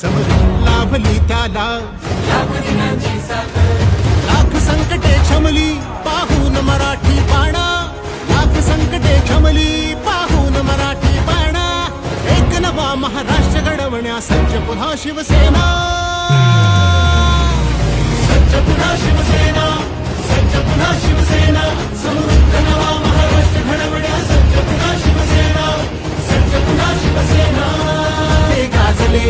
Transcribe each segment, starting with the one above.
समृद्ध लाभली त्याला लाख संकटे क्षमली पाहून मराठी पाणा लाख संकटे क्षमली पाहून मराठी पाणा एक नवा महाराष्ट्र घडवण्या सज्ज पुन्हा शिवसेना. सज्ज पुन्हा शिवसेना सज्ज पुन्हा शिवसेना. समृद्ध नवा महाराष्ट्र घडवण्या सज्ज पुन्हा शिवसेना सज्ज पुन्हा शिवसेना. ते गाजले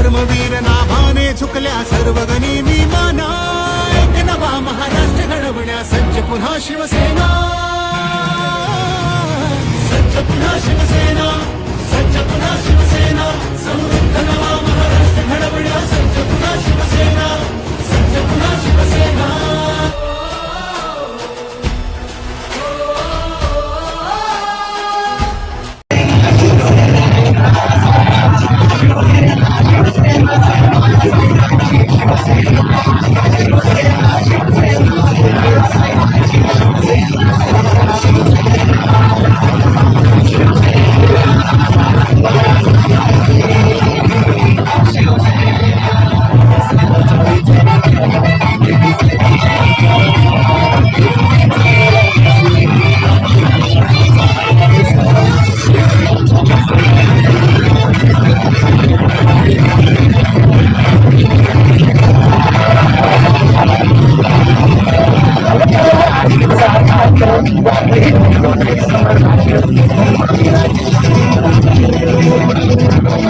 धर्मवीर नाभाने झुकल्या सर्व गणी मी माना एक नवा महाराष्ट्र घडवण्या सज्ज पुन्हा शिवसेना सज्ज पुन्हा शिवसेना सज्ज पुन्हा शिवसेना समृद्ध नवा महाराष्ट्र घडवण्या सज्ज पुन्हा शिवसेना सज्ज पुन्हा शिवसेना Thank you.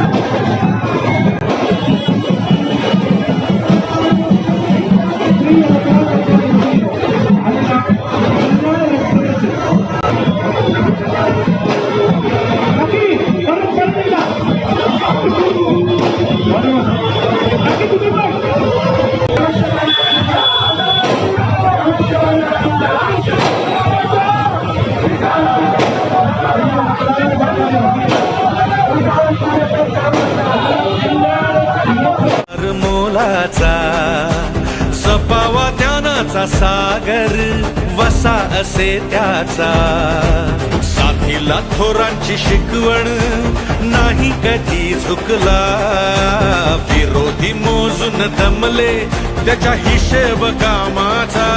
घर वसा असे त्याचा. साथीला थोरांची शिकवण नाही कधी झुकला. विरोधी मोजून दमले त्याच्या हिशेब कामाचा.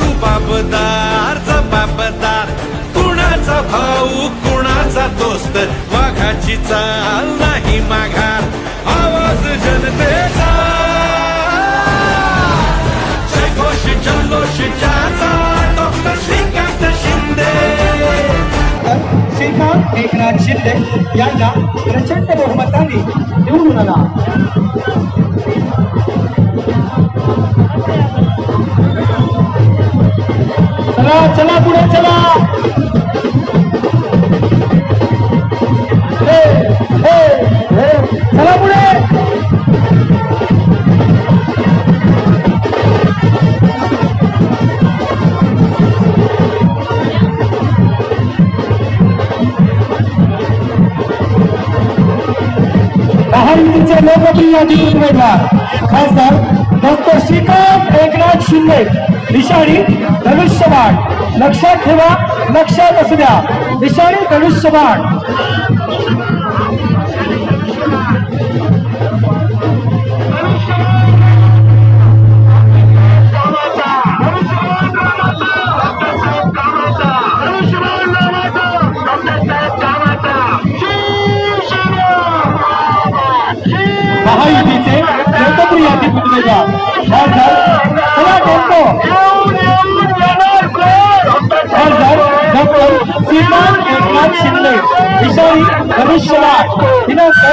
रुबाबदार जबाबदार कुणाचा भाऊ कुणाचा दोस्त वाघाची चाल नाही माघार. एकनाथ शिंदे यांना प्रचंड बहुमताने निवडून आला. चला चला पुढे चला. महायुतीचे लोकप्रिय अधिकृत उमेदवार. खासदार डॉक्टर श्रीकांत एकनाथ शिंदे. निशाणी धनुष्यबाण लक्षात ठेवा लक्षात असू द्या. निशाणी धनुष्यबाण धनुष्यवाद दिनांक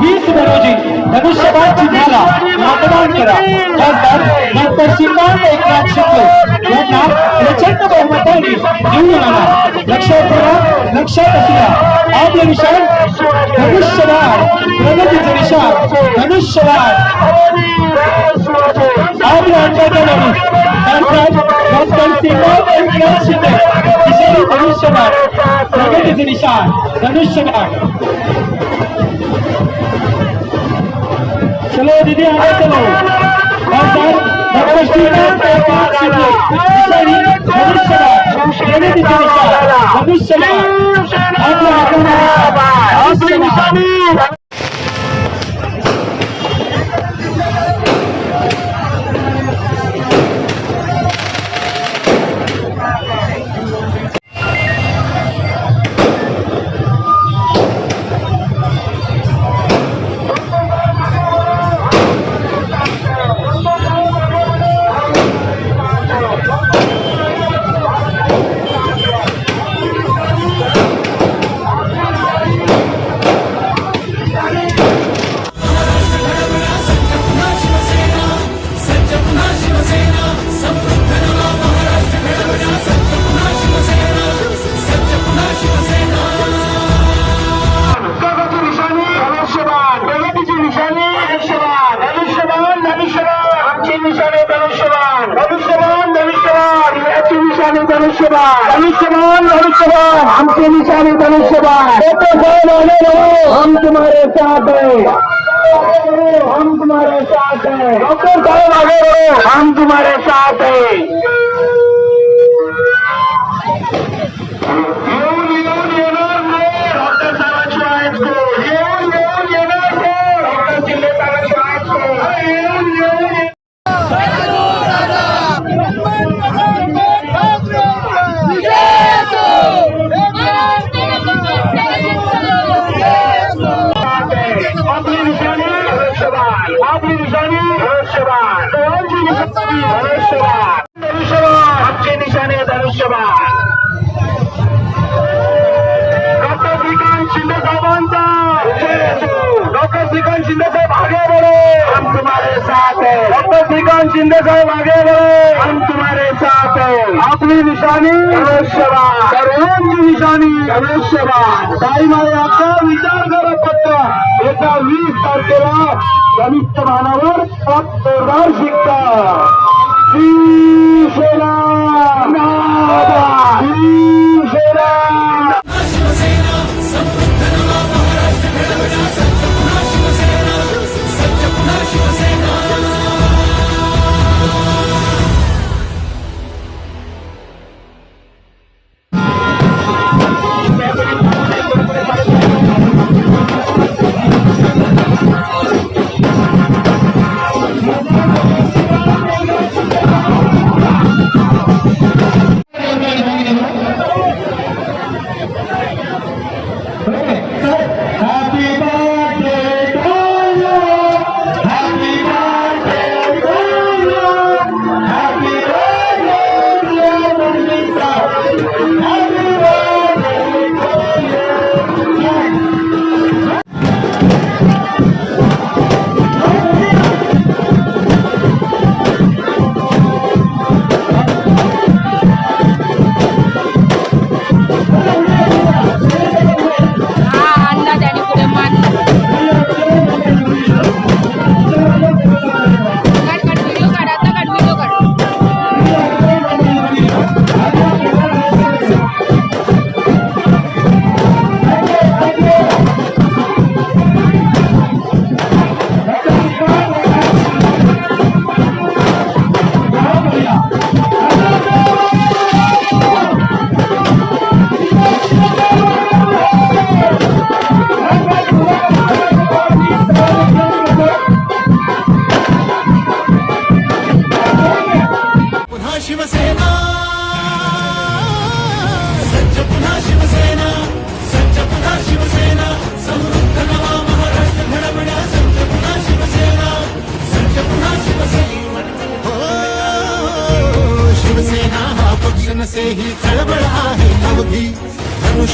वीस मे रोजी धनुष्यवाद चिन्हाला मतदान करा. खासदार डॉक्टर श्रीकांत एकनाथ शिंदे. यांना प्रचंड बहुमताने निवडून आणा. लक्षात ठेवा लक्षात असल्या आपले निशाण धनुष्यवाद प्रगतीचे निशाण धनुष्यवाद आपल्या अंदाजा नवीन खासदार डॉक्टर श्रीमान एकनाथ शिंदे विषारी धनुष्यबाण प्रगतीचे निशाण धनुष्यबाण चलो दीदी आगे चलो खासदार डॉक्टर श्रीकांत एकनाथ शिंदे विषारी धनुष्यबाण प्रगतीचे निशाण धनुष्यबाण आमची निशाणी धनुष्यबाण हम तुम्हारे साथ हैं. हम तुम्हारे साथ हैं। डॉक्टर साहेब आगे रहो हम तुम्हारे साथ हैं. श्रीकांत शिंदे साहेब आगे बढ़ो हम तुम्हारे साथ हैं आपली धनुष्यबाण सर्वांची निशाणी. धनुष्यबाण काही मारे आता विचार करा फक्त. एका वीस तारखेला धनुष्यबाणावर जोरदार शिकता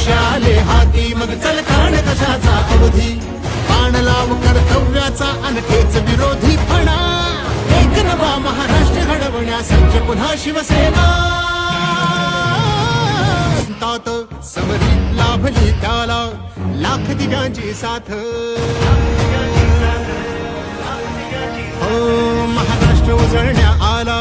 शाले हाती मग चल काढ कशाचा अवधी? पाण लाव कर्तव्याचा अनखेच विरोधी फणा. एक नवा महाराष्ट्र घडवण्या सज्ज पुन्हा शिवसेना. तात समरी लाभली त्याला लाख दिव्यांची साथ. हो महाराष्ट्र उजळण्या आला.